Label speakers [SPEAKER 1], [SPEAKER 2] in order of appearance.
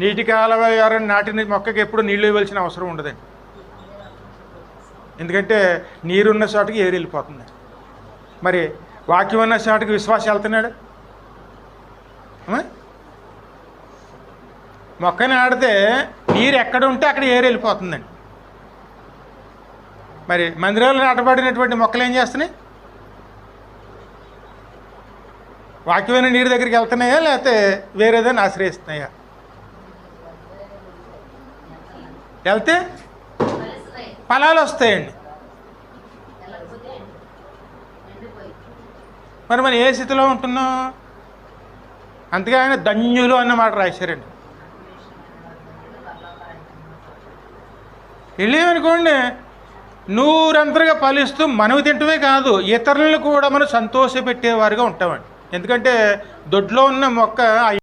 [SPEAKER 1] నీటి కాలువ నాటిన మొక్కకి ఎప్పుడు నీళ్ళు ఇవ్వాల్సిన అవసరం ఉండదండి. ఎందుకంటే నీరున్న చోటకి ఏరు వెళ్ళిపోతుంది. మరి వాక్యం ఉన్న చోటకి విశ్వాసం వెళ్తున్నాడు? మొక్కని ఆడితే నీరు ఎక్కడ ఉంటే అక్కడ ఏరు వెళ్ళిపోతుందండి. మరి మందిరాలు నాటబడినటువంటి మొక్కలు ఏం చేస్తున్నాయి? వాక్యమైన నీరు దగ్గరికి వెళ్తున్నాయా లేకపోతే వేరేదాన్ని ఆశ్రయిస్తున్నాయా? వెళ్తే ఫలాలు వస్తాయండి. మరి మనం ఏ స్థితిలో ఉంటున్నాం? అందుకే ఆయన ధన్యులు అన్నమాట రాశారండి. వెళ్ళేమనుకోండి నూరంతరగా ఫలిస్తూ మనవి తింటమే కాదు ఇతరులను కూడా మనం సంతోషపెట్టేవారుగా ఉంటామండి. ఎందుకంటే దొడ్లో ఉన్న మొక్క